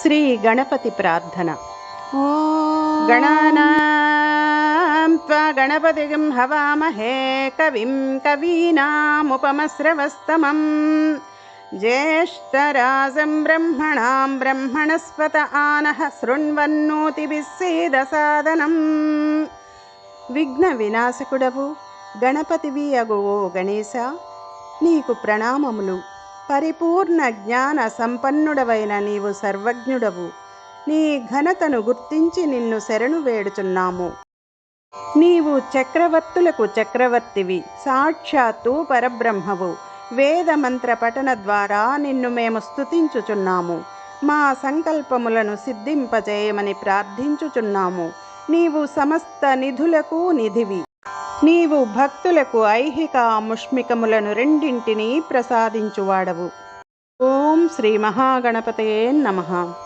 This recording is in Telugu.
శ్రీ గణపతి ప్రార్థన. గణానాం త్వా గణపతిం హవామహే కవిం కవీనాముపమస్రవస్తమం జ్యేష్ఠరాజం బ్రహ్మణాం బ్రహ్మణస్పత ఆనః శృణ్వన్నోతిభిः సేదసాదనం విఘ్న వినాశకుడవు గణపతివి అగువో గణేశ నీకు ప్రణామములు. పరిపూర్ణ జ్ఞాన సంపన్నుడవైన నీవు సర్వజ్ఞుడవు. నీ ఘనతను గుర్తించి నిన్ను శరణు వేడుచున్నాము. నీవు చక్రవర్తులకు చక్రవర్తివి సాక్షాత్తు పరబ్రహ్మవు. వేద మంత్ర పఠన ద్వారా నిన్ను మేము స్తుతించుచున్నాము. మా సంకల్పములను సిద్ధింపజేయమని ప్రార్థించుచున్నాము. నీవు సమస్త నిధులకు నిధివి. నీవు భక్తులకు ఐహిక ముష్మికములను రెండింటినీ ప్రసాదించువాడవు. ఓం శ్రీ మహాగణపతయే నమః.